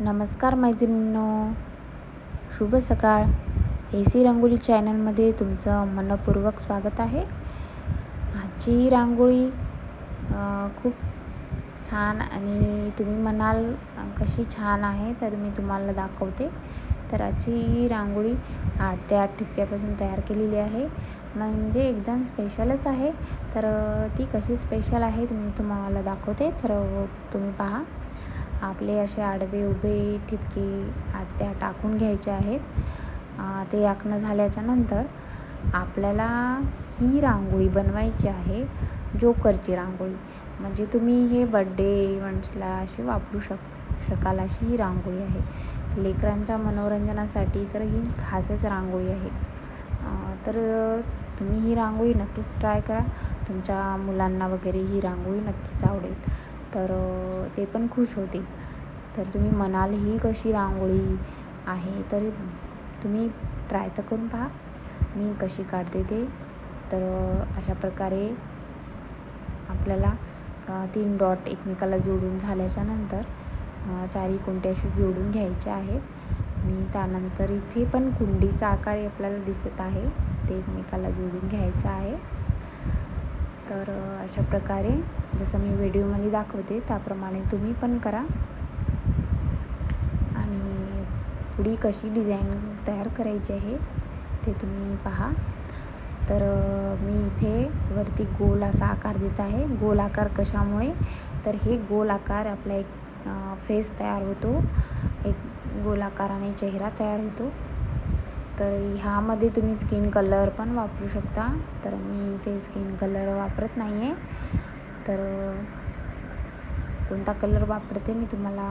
नमस्कार मैत्रिणींनो. शुभ सकाळ. ए सी रांगोळी चॅनलमध्ये तुमचं मनपूर्वक स्वागत आहे. आजची रांगोळी खूप छान आणि तुम्ही म्हणाल कशी छान आहे तर मी तुम्हाला दाखवते. तर आजची रांगोळी आठ ते आठ ठिपक्यापासून तयार केलेली आहे. म्हणजे एकदम स्पेशलच आहे. तर ती कशी स्पेशल आहे तुम्ही तुम्हाला दाखवते. तर तुम्ही पहा. आपले असे आडवे उभे ठिपके आडत्या टाकून घ्यायचे आहेत. ते आखणं झाल्याच्यानंतर आपल्याला ही रांगोळी बनवायची आहे जोकरची रांगोळी. म्हणजे तुम्ही हे बड्डे इव्हेंट्सला अशी वापरू शक शकाल अशी ही रांगोळी आहे. लेकरांच्या मनोरंजनासाठी तर ही खासच रांगोळी आहे. तर तुम्ही ही रांगोळी नक्कीच ट्राय करा. तुमच्या मुलांना वगैरे ही रांगोळी नक्कीच आवडेल. तर ते पण खुश होतील. तर तुम्ही म्हणाल ही कशी रांगोळी आहे? तर तुम्ही ट्राय तर करून पहा. मी कशी काढते ते. तर अशा प्रकारे आपल्याला तीन डॉट एकमेकाला जोडून झाल्याच्यानंतर अ, चारही कोणते असे जोडून घ्यायचे आहेत. आणि त्यानंतर इथे पण कुंडीचा आकार आपल्याला दिसत आहे. ते एकमेकाला जोडून घ्यायचं आहे. तर अशा प्रकारे जसं मी व्हिडिओमध्ये दाखवते त्याप्रमाणे तुम्ही पण करा. आणि पुढी कशी डिझाईन तयार करायची आहे ते तुम्ही पहा. तर मी इथे वरती गोल असा आकार देत आहे. गोल आकार कशामुळे? तर हे गोल आकार आपला एक फेस तयार होतो. एक गोल आकाराने चेहरा तयार होतो. तर ह्यामध्ये तुम्ही स्किन कलर पण वापरू शकता. तर मी इथे स्किन कलर वापरत नाही आहे तर कोणता कलर वापरते मी तुम्हाला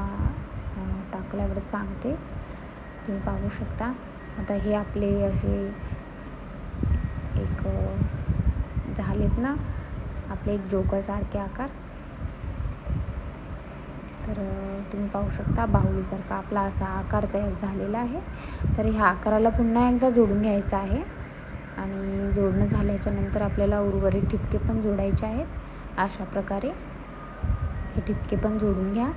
टाकल्यावर सांगतेच. तुम्ही पाहू शकता. आता हे आपले असे एक झालेत ना आपले एक जोकरसारखे आकार. तर तुम्ही पाहू शकता बाहुलीसारखा आपला असा आकार तयार झालेला आहे. तर ह्या आकाराला पुन्हा एकदा जोडून घ्यायचं आहे. आणि जोडणं झाल्याच्यानंतर आपल्याला उर्वरित ठिपके पण जोडायचे आहेत. अशा प्रकारे हे ठिपके पण जोडून घ्या.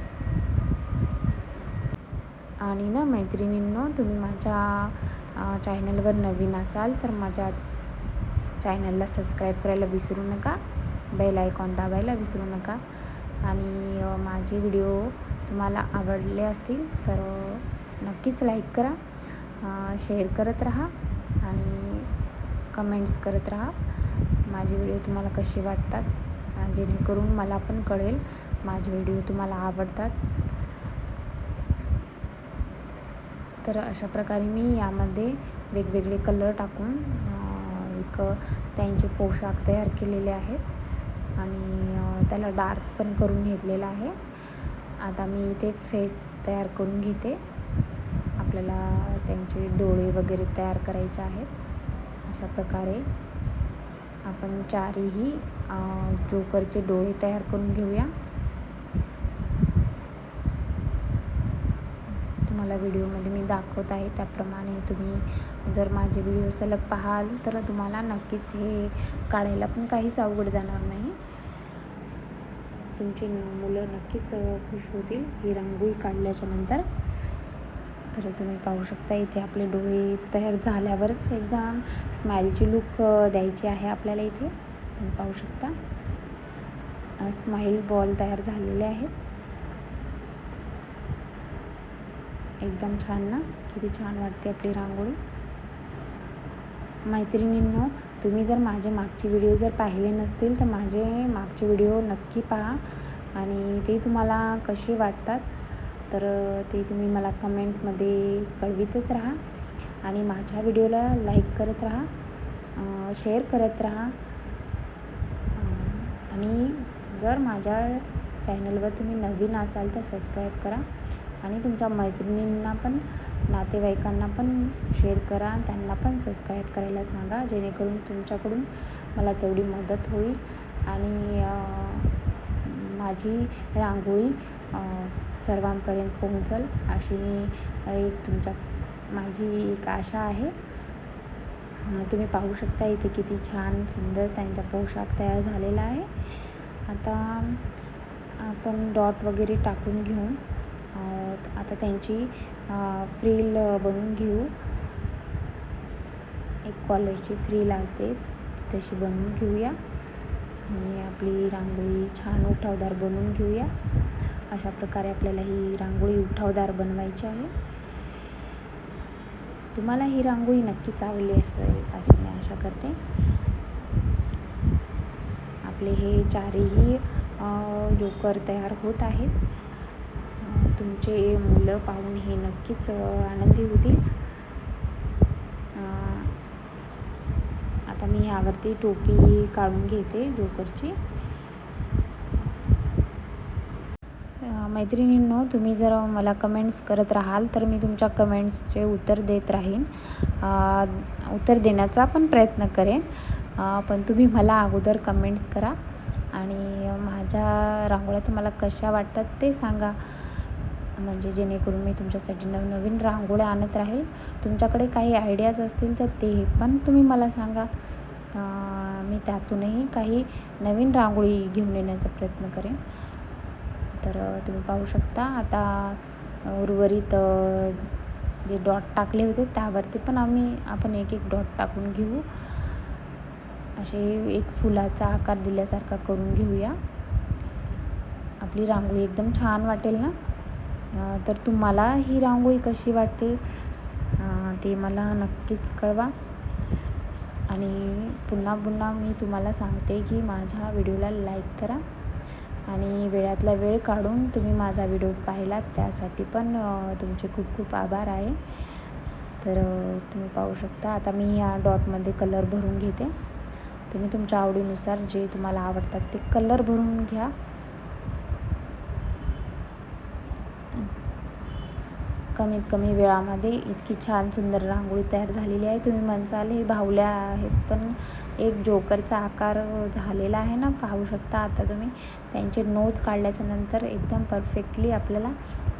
आणि ना मैत्रिणींनो तुम्ही माझ्या चॅनलवर नवीन असाल तर माझ्या चॅनलला सबस्क्राईब करायला विसरू नका. बेल आयकॉन दाबायला विसरू नका. आणि माझे व्हिडिओ तुम्हाला आवडले असतील तर नक्कीच लाईक करा शेअर करत राहा आणि कमेंट्स करत राहा. माझे व्हिडिओ तुम्हाला कसे वाटतात? जेणेकरून मला पण कळेल माझे व्हिडिओ तुम्हाला आवडतात. तर अशा प्रकारे मी यामध्ये वेगवेगळे कलर टाकून एक त्यांचे पोशाख तयार केलेले आहेत. आणि त्याला डार्क पण करून घेतलेला आहे. आता मी इथे फेस तयार करून घेते. आपल्याला त्यांचे डोळे वगैरे तयार करायचे आहेत. अशा प्रकारे आपण चारही जोकरचे डोळे तयार करून घेऊया. तुम्हाला व्हिडिओमध्ये मी दाखवत आहे. त्याप्रमाणे तुम्ही जर माझे व्हिडिओ सलग पाहाल तर तुम्हाला नक्कीच हे काढायला पण काहीच अवघड जाणार नाही. तुमची मुलं नक्कीच खुश होतील. ही रांगोळी काढल्याच्या नंतर. तर तुम्ही पाहू शकता इथे आपले डोळे तयार झाल्यावरच एकदम स्माईलची लुक द्यायची आहे आपल्याला इथे. तुम्ही पाहू शकता. स्माईल बॉल तयार झालेले आहेत एकदम छान ना? किती छान वाटते आपली रांगोळी. मैत्रिणींनो तुम्ही जर माझे मागचे व्हिडिओ जर पाहिले नसतील तर माझे मागचे व्हिडिओ नक्की पहा आणि ते तुम्हाला कसे वाटतात तर ते तुम्ही मला कमेंटमध्ये कळवितच राहा आणि माझ्या व्हिडिओला लाईक करत राहा शेअर करत राहा. आणि जर माझ्या चॅनलवर तुम्ही नवीन असाल तर सबस्क्राईब करा. आणि तुमच्या मैत्रिणींना पण नातेवाईकांना पण शेअर करा. त्यांना पण सबस्क्राईब करायला सांगा. जेणेकरून तुमच्याकडून मला तेवढी मदत होईल. आणि माझी रांगोळी सर्वांपर्यंत पोहोचल अशी मी एक तुमच्या माझी एक आशा आहे. तुम्ही पाहू शकता इथे किती छान सुंदर त्यांचा पोशाख तयार झालेला आहे. आता आपण डॉट वगैरे टाकून घेऊन आता त्यांची फ्रील बनवून घेऊ. एक कॉलरची फ्रील असते तशी बनवून घेऊया. आणि आपली रांगोळी छान उठावदार बनवून घेऊया. अशा प्रकारे आपल्याला ही रांगोळी उठावदार बनवायची आहे. तुम्हाला ही रांगोळी नक्कीच आवडली असेल अशी मी आशा करते. आपले हे चारही जोकर तयार होत आहेत. तुमचे मुलं पाहून हे नक्कीच आनंदी होतील. आता मी ह्यावरती टोपी काढून घेते जोकरची. मैत्रिणींनो तुम्ही जर मला कमेंट्स करत राहाल तर मी तुमच्या कमेंट्सचे उत्तर देत राहीन. उत्तर देण्याचा पण प्रयत्न करेन. पण तुम्ही मला अगोदर कमेंट्स करा. आणि माझ्या रांगोळ्या तुम्हाला कशा वाटतात ते सांगा. म्हणजे जेणेकरून मी तुमच्यासाठी नवनवीन रांगोळ्या आणत राहील. तुमच्याकडे काही आयडियाज असतील तर ते पण तुम्ही मला सांगा. मी त्यातूनही काही नवीन रांगोळी घेऊन येण्याचा प्रयत्न करेन. तर तुम्ही पाहू शकता. आता उर्वरित जे डॉट टाकले होते त्यावरती पण आम्ही आपण एक एक डॉट टाकून घेऊ. असे एक फुलाचा आकार दिल्यासारखा करून घेऊया. आपली रांगोळी एकदम छान वाटेल ना? तर तुम्हाला ही रांगोळी कशी वाटते? ते मला नक्कीच कळवा. आणि पुन्हा पुन्हा मी तुम्हाला सांगते की माझ्या व्हिडिओला लाईक करा. आणि वेळातला वेळ काढून तुम्ही माझा व्हिडिओ पाहिलात त्यासाठी पण तुमचे खूप खूप आभार आहे. तर तुम्ही पाहू शकता. आता मी या डॉटमध्ये कलर भरून घेते. तुम्ही तुमच्या आवडीनुसार जे तुम्हाला आवडतात ते कलर भरून घ्या. कमीत कमी वेळामध्ये इतकी छान सुंदर रांगोळी तयार झालेली आहे. तुम्ही म्हणसाल हे भावल्या आहेत पण एक जोकरचा आकार झालेला आहे ना पाहू शकता आता तुम्ही. त्यांचे नोज काढल्याच्या नंतर एकदम परफेक्टली आपल्याला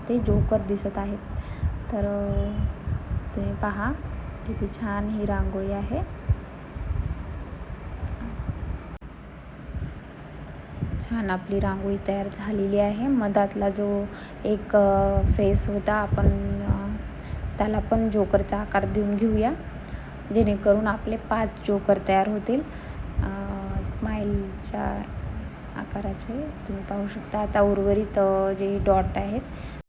ते जोकर दिसत आहेत. तर तुम्ही पहा किती छान ही रांगोळी आहे. छान आपली रांगोळी तयार झालेली आहे. मधातला जो एक फेस होता आपण त्याला पण जोकरचा आकार देऊन घेऊया. जेणेकरून आपले पाच जोकर तयार होतील. स्माईलच्या आकाराचे तुम्ही पाहू शकता. आता उर्वरित जे डॉट आहेत